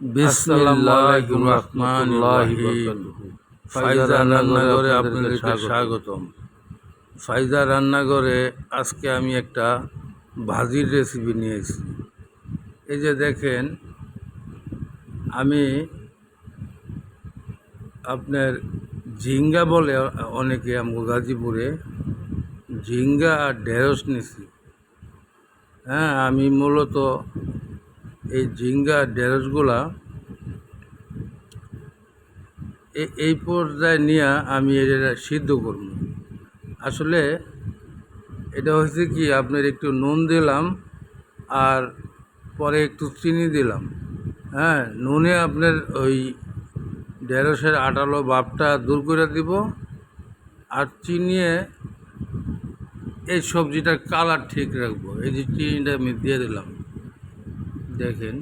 বিসমিল্লাহির রহমানির রহিম। ফাইজা রান্নাঘরে আপনাদেরকে স্বাগতম। ফাইজা রান্নাঘরে আজকে আমি একটা ভাজির রেসিপি নিয়ে এসেছি এই যে দেখেন আমি আপনার ঝিঙ্গা বলে অনেকে আমগো গাজীপুরে ঝিঙ্গা আর ঢেঁড়স নিছি। হ্যাঁ আমি মূলত এই ঢেঁড়সগুলা এ- এই পর্যায়ে নিয়ে আমি এটা সিদ্ধ করব। আসলে এটা হচ্ছে কি, আপনার একটু নুন দিলাম আর পরে একটু চিনি দিলাম। হ্যাঁ নুনে আপনার ওই ঢেঁড়সের আটালো বাপটা দূর করে দিব আর চিনিয়ে এই সবজিটার কালার ঠিক রাখব। এই যে চিনিটা আমি দিয়ে দিলাম। দেখেন।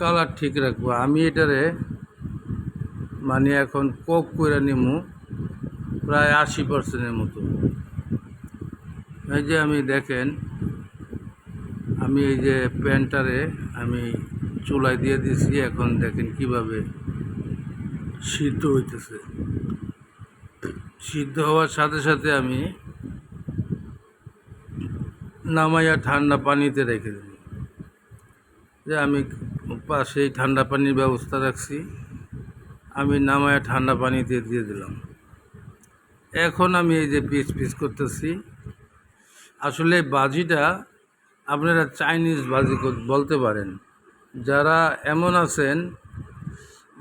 কালার ঠিক রাখব। আমি এটারে মানে এখন কোক করে নিমু, প্রায় আশি পার্সেন্টের মতো। এই যে আমি দেখেন, আমি এই যে প্যানটারে আমি চুলাই দিয়ে দিছি, এখন দেখেন কীভাবে সিদ্ধ হইতেছে। সিদ্ধ হওয়ার সাথে সাথে আমি নামাইয়া ঠান্ডা পানিতে রেখে দিই যে আমি পাশেই ঠান্ডা পানির ব্যবস্থা রাখছি, আমি নামাইয়া ঠান্ডা পানিতে দিয়ে দিলাম। এখন আমি এই যে পিস পিস করতেছি, আসলে বাজিটা আপনারা চাইনিজ বাজি বলতে পারেন। যারা এমন আছেন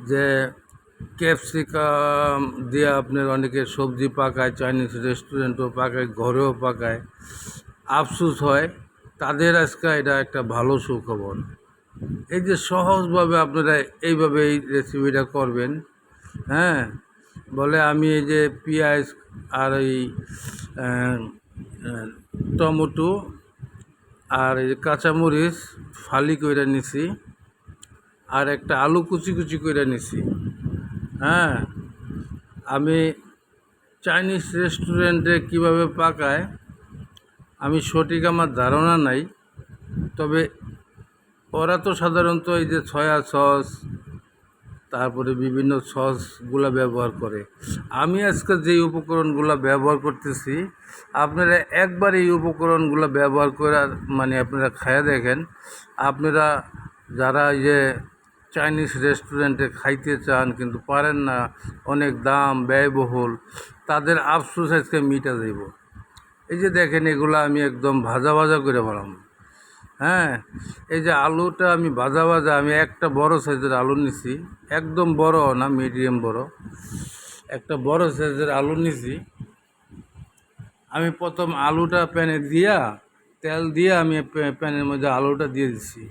যে ক্যাপসিকাম দিয়ে আপনার অনেকে সবজি পাকায়, চাইনিজ রেস্টুরেন্টও পাকায়, ঘরেও পাকায় আফসোস হয়, তাদের আজকে এটা একটা ভালো সুখবর। এই যে সহজভাবে আপনারা এইভাবে এই রেসিপিটা করবেন হ্যাঁ? বলে আমি এই যে পেঁয়াজ আর এই টমেটো আর এই কাঁচামরিচ ফালি করে নিছি, আর একটা আলু কুচি কুচি করে নিছি হ্যাঁ? আমি চাইনিজ রেস্টুরেন্টে কীভাবে পাকায় আমি সঠিক আমার ধারণা নাই, তবে ওরা তো সাধারণত এই যে সয়া সস, তারপরে বিভিন্ন সসগুলা ব্যবহার করে। আমি আজকে যে উপকরণগুলো ব্যবহার করতেছি, আপনারা একবার এই উপকরণগুলো ব্যবহার করে মানে আপনারা খাইয়া দেখেন, আপনারা যারা যে চাইনিজ রেস্টুরেন্টে খাইতে চান কিন্তু পারেন না, অনেক দাম ব্যয়বহুল, তাদের আফসোস আজকে মিটা দেব এই যে দেখেন, এগুলো আমি একদম ভাজা ভাজা করে বানাবো। হ্যাঁ এই যে আলুটা আমি ভাজা ভাজা, আমি একটা বড় সাইজের আলু নিছি, একদম বড় না মিডিয়াম বড়। একটা বড় সাইজের আলু নিছি। আমি প্রথম আলুটা প্যানে দিয়া, তেল দিয়ে আমি প্যানের মধ্যে আলুটা দিয়ে দিছি।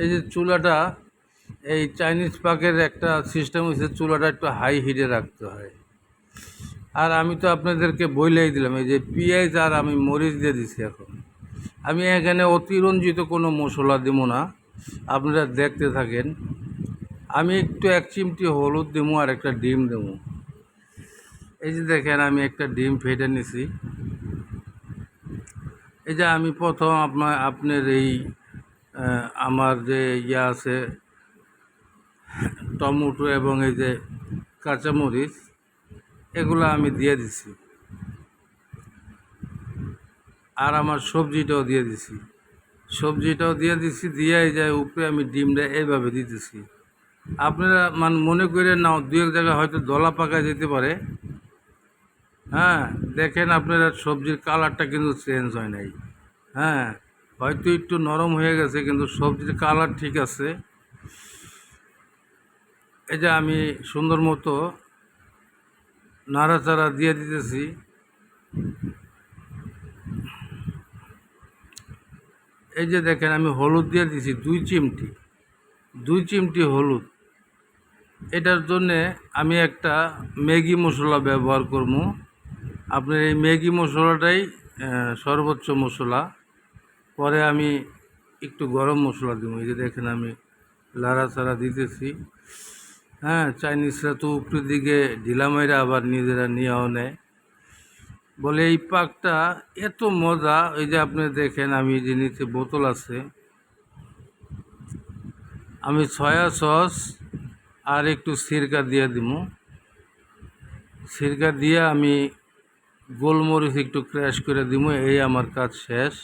এই যে চুলাটা, এই চাইনিজ পাকের একটা সিস্টেম হচ্ছে চুলাটা একটু হাই হিটে রাখতে হয়। আর আমি তো আপনাদেরকে বইলেই দিলাম, এই যে পেঁয়াজ আর আমি মরিচ দিয়ে দিছি এখন। আমি এখানে অতিরঞ্জিত কোনো মশলা দেবো না, আপনারা দেখতে থাকেন। আমি একটু এক চিমটি হলুদ দেবো আর একটা ডিম দেবো এই যে দেখেন, আমি একটা ডিম ফেটে নিছি। এই যে আমি প্রথম আপনার আপনার এই আমার যে ইয়ে আছে, টমেটো এবং এই যে কাঁচামরিচ। এগুলো আমি দিয়ে দিছি। আর আমার সবজিটাও দিয়ে দিছি। সবজিটাও দিয়ে দিছি দিয়ে এই যে উপরে আমি ডিমটা এইভাবে দিতেছি। আপনারা মানে মনে করে নাও, দু এক জায়গায় হয়তো দলা পাকা যেতে পারে। হ্যাঁ দেখেন আপনারা সবজির কালারটা কিন্তু চেঞ্জ হয় নাই। হ্যাঁ হয়তো একটু নরম হয়ে গেছে, কিন্তু সবজির কালার ঠিক আছে। এই যে আমি সুন্দর মতো নাড়াচাড়া দিয়ে দিতেছি। এই যে দেখেন, আমি হলুদ দিয়ে দিছি, দুই চিমটি। দুই চিমটি হলুদ। এটার জন্যে আমি একটা ম্যাগি মশলা ব্যবহার করব। আপনার এই ম্যাগি মশলাটাই সর্বোচ্চ মশলা। পরে আমি একটু গরম মশলা দেবো। এই যে দেখেন, আমি লাড়াচাড়া দিতেছি। হ্যাঁ চাইনিজরা তো উপরের দিকে ঢিলা মাইরা আবার নিজেরা নিয়েও নেয়। বলে এই পাকটা এত মজা ওই যে আপনি দেখেন আমি যে নিচে বোতল আছে। আমি সয়া সস আর একটু সিরকা দিয়ে দিব। সিরকা দিয়ে আমি গোলমরিচ একটু ক্র্যাশ করে দিব, এই আমার কাজ শেষ।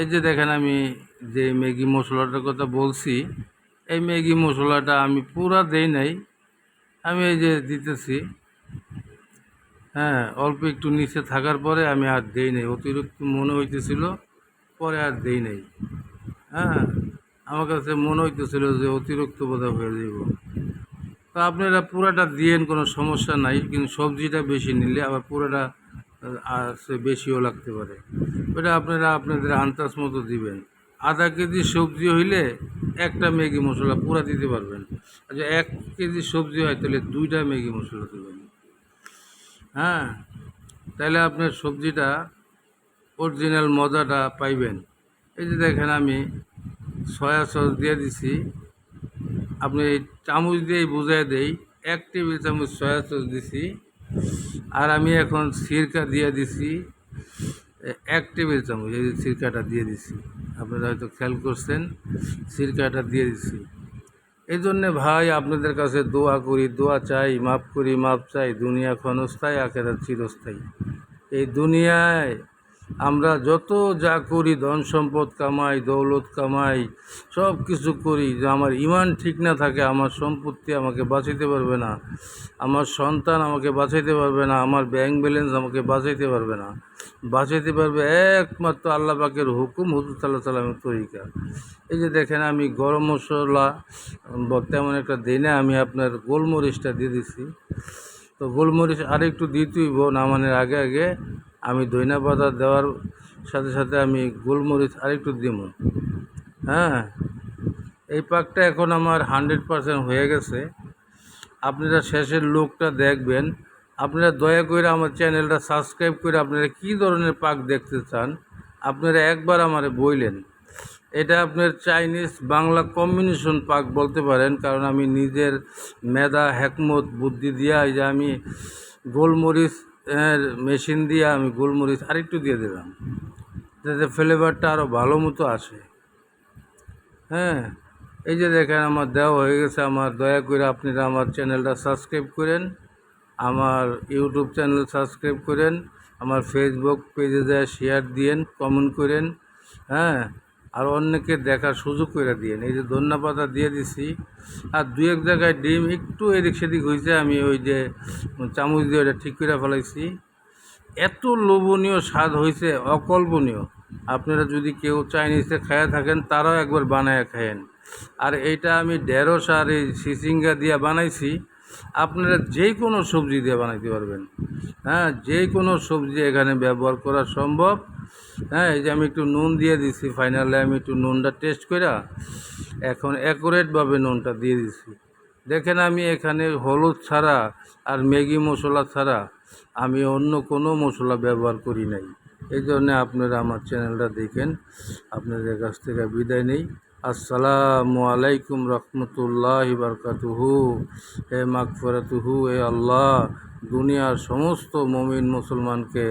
এই যে দেখেন আমি যে ম্যাগি মশলাটার কথা বলছি এই ম্যাগি মশলাটা আমি পুরা দেই নাই। আমি এই যে দিতেছি। হ্যাঁ অল্প একটু নিচে থাকার পরে আমি আর দেই নাই। অতিরিক্ত মনে হইতেছিল, পরে আর দেই নাই। হ্যাঁ আমার কাছে মনে হইতেছিল যে অতিরিক্ত বোধহয় হয়ে যাব। তো আপনারা পুরাটা দিয়েন, কোনো সমস্যা নাই, কিন্তু সবজিটা বেশি নিলে আবার পুরাটা সে বেশিও লাগতে পারে। ওটা আপনারা আপনাদের আন্দাজ মতো দিবেন। আধা কেজি সবজি হইলে একটা ম্যাগি মশলা পুরা দিতে পারবেন। আচ্ছা এক কেজি সবজি হয়, তাহলে দুইটা ম্যাগি মশলা দেবেন। হ্যাঁ তাহলে আপনার সবজিটা অরিজিনাল মজাটা পাইবেন। এই যে দেখেন আমি সয়া সস দিয়ে দিছি। আপনি চামচ দিয়েই বুঝাই দেই, এক টেবিল চামচ সয়া সস দিছি। আর আমি এখন সিরকা দিয়ে দিছি এক টেবিল চামচ, এই সিরকাটা দিয়ে দিছি। আপনারা হয়তো খেয়াল করছেন, সিরকাটা দিয়ে দিছি এই জন্যে ভাই আপনাদের কাছে দোয়া করি, দোয়া চাই, মাফ করি, মাফ চাই, দুনিয়া ক্ষণস্থায়ী আখেরা চিরস্থায়ী। এই দুনিয়ায় আমরা যত যা করি, ধন সম্পদ কামাই, দৌলত কামাই, সব কিছু করি, যে আমার ইমান ঠিক না থাকে, আমার সম্পত্তি আমাকে বাঁচাইতে পারবে না, আমার সন্তান আমাকে বাঁচাইতে পারবে না, আমার ব্যাংক ব্যালেন্স আমাকে বাঁচাইতে পারবে না, বাঁচাইতে পারবে একমাত্র আল্লাহ পাকের হুকুম, হুজুর সাল্লাহ সাল্লামের তরিকা। এই যে দেখেন আমি গরম মশলা, তেমন একটা দিই না আমি আপনার গোলমরিচটা দিয়ে দিছি। তো গোলমরিচ আরেকটু দিতেইব নামানোর আগে আগে আমি ধইনা পাতা দেওয়ার সাথে সাথে আমি গোলমরিচ আরেকটু দিব হ্যাঁ এই পাকটা এখন আমার হান্ড্রেড পারসেন্ট হয়ে গেছে। আপনারা শেষের লোকটা দেখবেন। আপনারা দয়া করে আমার চ্যানেলটা সাবস্ক্রাইব করে আপনারা কী ধরনের পাক দেখতে চান, আপনারা একবার আমার বইলেন। এটা আপনার চাইনিজ বাংলা কম্বিনেশন পাক বলতে পারেন, কারণ আমি নিজের মেধা হ্যাকমত বুদ্ধি দিয়া যে আমি গোলমরিচ এর মেশিন দিয়ে আমি গোলমরিচ আরেকটু দিয়ে দিলাম। যাতে ফ্লেভারটা আরও ভালো মতো আসে। হ্যাঁ এই যে দেখেন আমার দেওয়া হয়ে গেছে। আমার দয়া করে আপনারা আমার চ্যানেলটা সাবস্ক্রাইব করেন। আমার ইউটিউব চ্যানেল সাবস্ক্রাইব করেন। আমার ফেসবুক পেজে যায় শেয়ার দিয়েন কমেন্ট করেন। হ্যাঁ আর অন্যকে দেখার সুযোগ করে দিয়েন এই যে ধন্যা পাতা দিয়ে দিছি। আর দু এক জায়গায় ডিম একটু এদিক সেদিক হয়েছে আমি ওই যে চামচ দিয়ে ওটা ঠিক করে ফেলাইছি। এত লোভনীয় স্বাদ হয়েছে অকল্পনীয়। আপনারা যদি কেউ চাইনিজে খায়া থাকেন, তারাও একবার বানায় খায়েন। আর এইটা আমি ঢেঁড়স আর এই সিসিঙ্গা দিয়ে বানাইছি। আপনারা যে কোনো সবজি দিয়ে বানাইতে পারবেন। হ্যাঁ যে কোনো সবজি এখানে ব্যবহার করা সম্ভব। হ্যাঁ এই যে আমি একটু নুন দিয়ে দিছি। ফাইনালে আমি একটু নুনটা টেস্ট করে এখন অ্যাকুরেটভাবে নুনটা দিয়ে দিছি। দেখেন আমি এখানে হলুদ ছাড়া আর ম্যাগি মশলা ছাড়া আমি অন্য কোনো মশলা ব্যবহার করি নাই। এই জন্যে আপনারা আমার চ্যানেলটা দেখেন। আপনাদের কাছ থেকে বিদায় নেই। আসসালামু আলাইকুম রহমতুল্লাহ বারকাতুহু। হে মাগফরাতুহু, হে আল্লাহ। দুনিয়ার সমস্ত মমিন মুসলমানকে